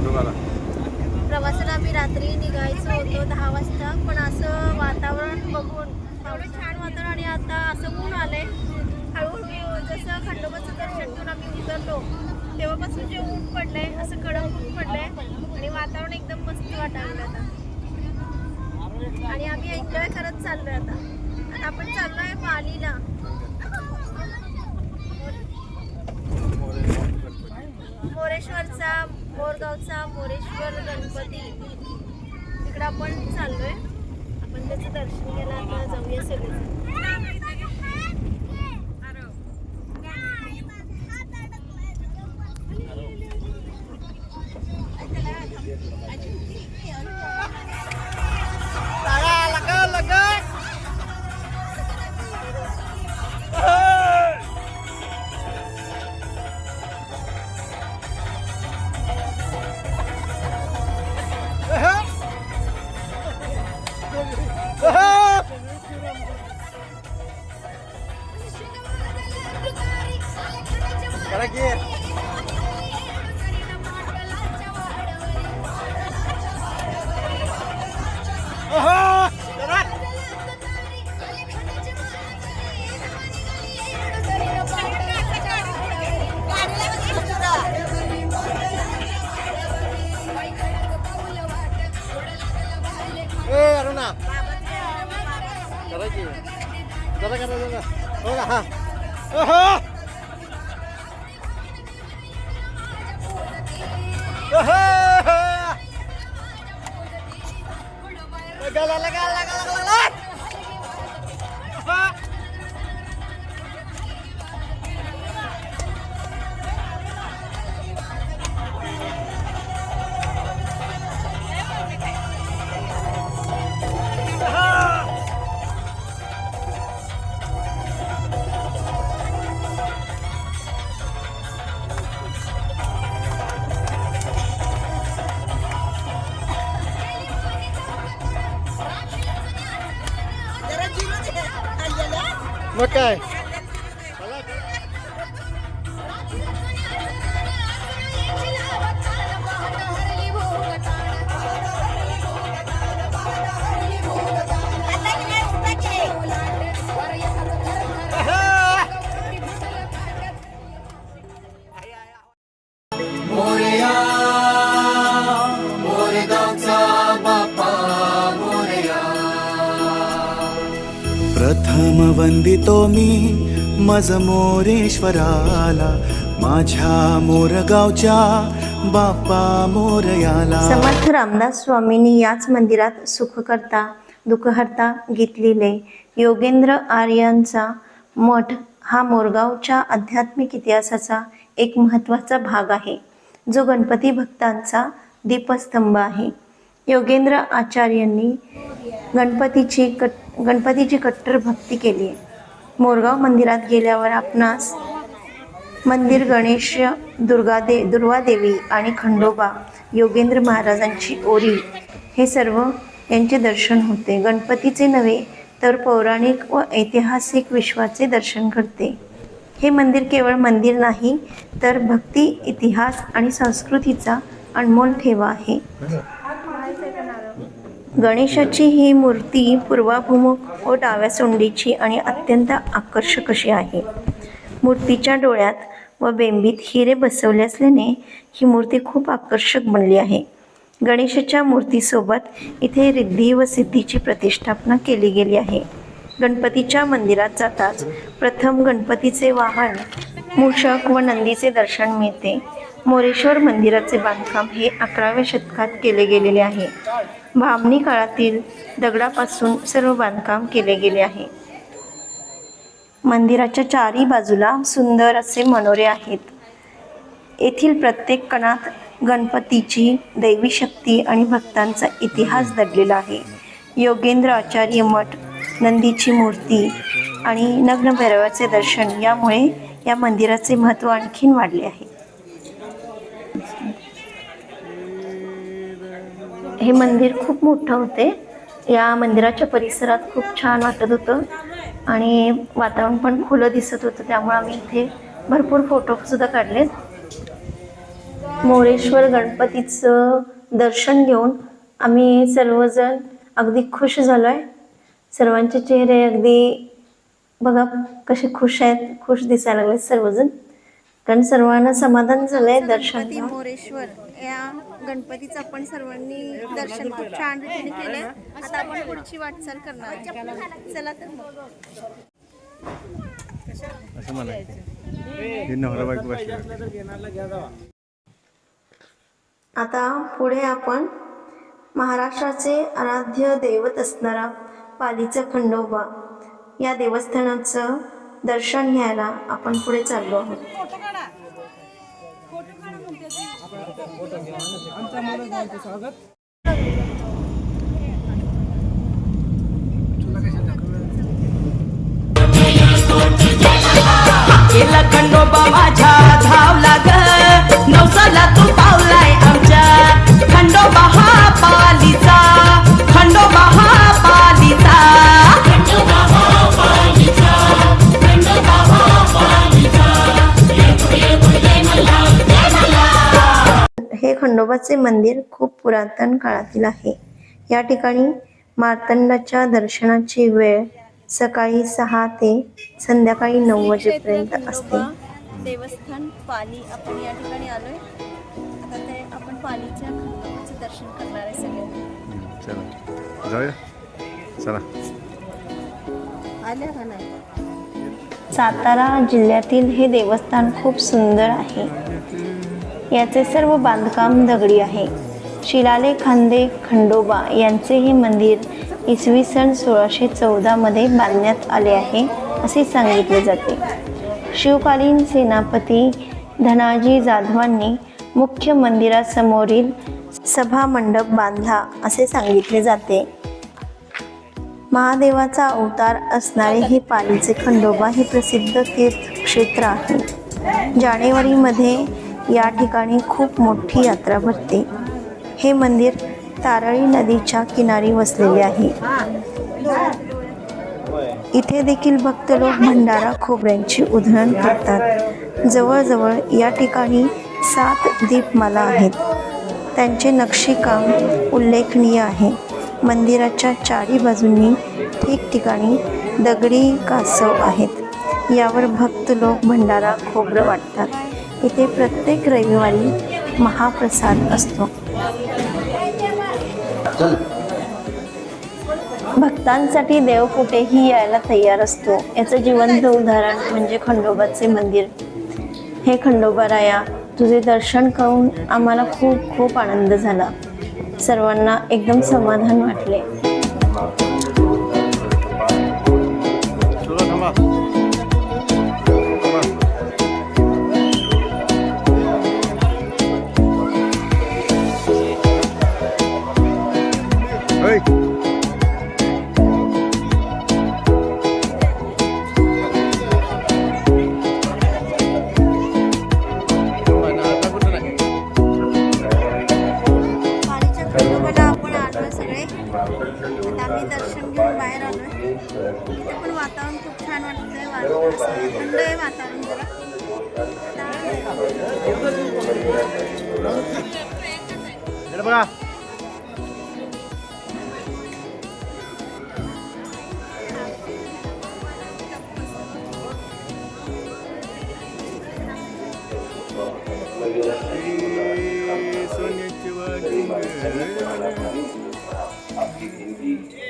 दोघाला प्रवासाला आम्ही रात्री निघायचो होतो दहा वाजता पण असं वातावरण बघून एवढं छान वातावरण आणि आता असं ऊन आलंय. हळूहळू जसं खंडोबाचं दर्शन घेऊन आम्ही उतरलो तेव्हापासून जे ऊन पडलंय असं कडक ऊन पडलंय आणि वातावरण एकदम मस्त वाटायला आता. आणि आम्ही एन्जॉय करत चाललोय आता. आता आपण चाललोय पालीला. मोरगावचा मोरेश्वर गणपती. तिकडं आपण चाललोय. आपण त्याचं दर्शन घ्यायला आता जाऊया सगळे जरा करा जरा हो का हा मग काय? प्रथम वंदितो मी मज मोरेश्वराला माझ्या मोरगावच्या बाप्पा मोरयाला. समर्थ रामदास स्वामींनी याच मंदिरात सुखकर्ता दुःखहर्ता घेतलेले योगेंद्र आर्यांचा मठ हा मोरगावच्या आध्यात्मिक इतिहासाचा एक महत्त्वाचा भाग आहे. जो गणपती भक्तांचा दीपस्तंभ आहे. योगेंद्र आचार्यांनी गणपतीची कट गणपतीची कट्टर भक्ती केली आहे. मोरगाव मंदिरात गेल्यावर आपणास मंदिर गणेश दुर्गादे दुर्वादेवी आणि खंडोबा योगेंद्र महाराजांची ओरी हे सर्व यांचे दर्शन होते. गणपतीचे नव्हे तर पौराणिक व ऐतिहासिक विश्वाचे दर्शन घडते. हे मंदिर केवळ मंदिर नाही तर भक्ती इतिहास आणि संस्कृतीचा अनमोल ठेवा आहे. गणेशाची ही मूर्ती पूर्वाभिमुख व डाव्या सोंडीची आणि अत्यंत आकर्षक अशी आहे. मूर्तीच्या डोळ्यात व बेंबीत हिरे बसवले असल्याने ही मूर्ती खूप आकर्षक बनली आहे. गणेशाच्या मूर्तीसोबत इथे रिद्धी व सिद्धीची प्रतिष्ठापना केली गेली आहे. गणपतीच्या मंदिरात जाताच प्रथम गणपतीचे वाहन मूषक व नंदीचे दर्शन मिळते. मोरेश्वर मंदिराचे बांधकाम हे अकराव्या शतकात केले गेलेले आहे. भामणी काळातील दगडापासून सर्व बांधकाम केले गेले आहे. मंदिराच्या चारी बाजूला सुंदर असे मनोरे आहेत. येथील प्रत्येक कणात गणपतीची दैवी शक्ती आणि भक्तांचा इतिहास दडलेला आहे. योगेंद्र आचार्य मठ नंदीची मूर्ती आणि नग्नभैरवाचे दर्शन यामुळे या मंदिराचे महत्त्व आणखीन वाढले आहे. हे मंदिर खूप मोठं होते. या मंदिराच्या परिसरात खूप छान वाटत होतं आणि वातावरण पण खुलं दिसत होतं. त्यामुळे आम्ही इथे भरपूर फोटोसुद्धा काढलेत. मोरेश्वर गणपतीचं दर्शन घेऊन आम्ही सर्वजण अगदी खुश झालो आहे सर्वांचे चेहरे अगदी बघा कसे खुश आहेत खुश दिसायला लागले सर्वजण. कारण सर्वांना समाधान झालंय दर्शन मोरेश्वर या गणपतीचं आपण सर्वांनी दर्शन खूप छान रीतीने केलंय. आता आपण पुढची वाटचाल करणार. चला तर आता पुढे आपण महाराष्ट्राचे आराध्य दैवत असणारा पालीचा खंडोबा या देवस्थानाचं दर्शन घ्यायला आपण पुढे चाललो आहोत. खंडोबा माझ्या धावला ग. नवसाला तू हे खंडोबाचे मंदिर खूप पुरातन काळातील आहे. या ठिकाणी मार्तंडाच्या दर्शनाची वेळ सकाळी सहा ते संध्याकाळी नऊ वाजेपर्यंत असते. देवस्थान पाली आपण या ठिकाणी आलोय. आता ते आपण पालीच्या खंडोबाचं दर्शन करणार आहे सगळे. चला. जाऊया. चला. आल्या का नाही? सातारा जिल्ह्यातील हे देवस्थान खूप सुंदर आहे. याचे सर्व बांधकाम दगडी आहे. शिलाले खांदे खंडोबा यांचे हे मंदिर इसवी सन सोळाशे चौदामध्ये बांधण्यात आले आहे असे सांगितले जाते. शिवकालीन सेनापती धनाजी जाधवांनी मुख्य मंदिरासमोरील सभा मंडप बांधला असे सांगितले जाते. महादेवाचा अवतार असणारे हे पालीचे खंडोबा हे प्रसिद्ध तीर्थक्षेत्र आहे. जानेवारीमध्ये या ठिकाणी खूप मोठी यात्रा भरते. हे मंदिर तारळी नदीच्या किनारी वसलेले आहे. इथे देखील भक्त लोक भंडारा खोबऱ्यांची उधळण करतात. जवळजवळ या ठिकाणी सात दीपमाला आहेत. त्यांचे नक्षीकाम उल्लेखनीय आहे. मंदिराच्या चारी बाजूंनी ठिकठिकाणी दगडी कासव आहेत. यावर भक्त लोक भंडारा खोबरं वाटतात. इथे प्रत्येक रविवारी महाप्रसाद असतो. भक्तांसाठी देव कुठेही यायला तयार असतो. याचं जिवंत उदाहरण म्हणजे खंडोबाचे मंदिर. हे खंडोबाराया तुझे दर्शन करून आम्हाला खूप खूप आनंद झाला. सर्वांना एकदम समाधान वाटले. आता आम्ही दर्शन घेऊन बाहेर आलोय. इथे पण वातावरण खूप छान वाटतंय वा- असं थंड आहे वातावरण जरा. बघा. सोन्याची वाटी the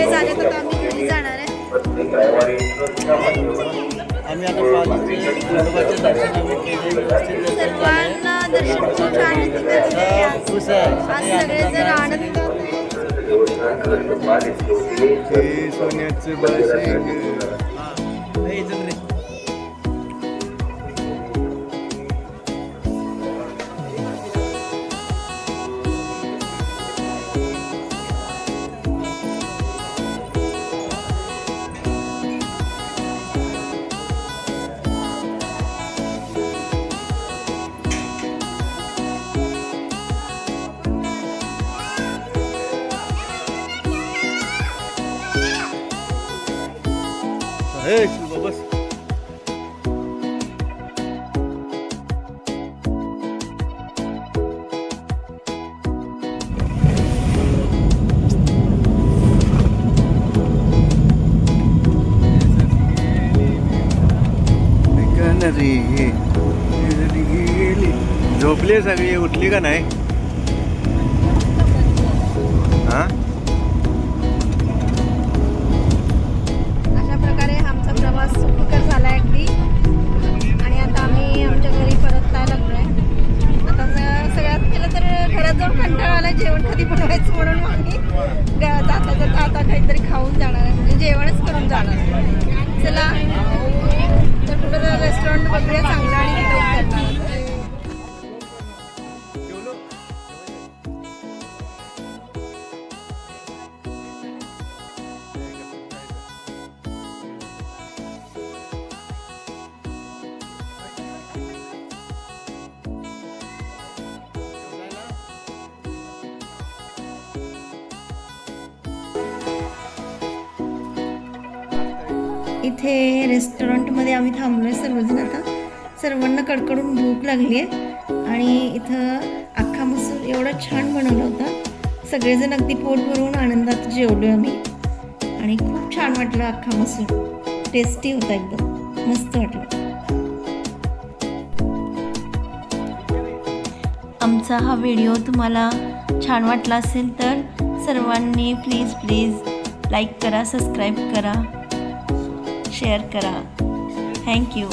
सगळे झाले तर आम्ही घरी जाणार आहे. आम्ही आता सर्वांना दर्शन खूप छान रीतीने दिले आज खुश आहे. आज सगळे जण आनंद हे सोन्याचं रे गेली झोपली सगळी उठली का नाही? चांगलं आणि इथे रेस्टॉरंटमध्ये आम्ही थांबलो आहे सर्वजण आता. सर्वांना कडकडून भूक लागली आहे. आणि इथं अख्खा मसूर एवढा छान बनवला होता. सगळेजण अगदी पोट भरून आनंदात जेवलो आम्ही. आणि खूप छान वाटलं अख्खा मसूर. टेस्टी होता एकदम. मस्त वाटलं. आमचा हा व्हिडिओ तुम्हाला छान वाटला असेल तर सर्वांनी प्लीज प्लीज लाईक करा सबस्क्राईब करा शेअर करा. Thank you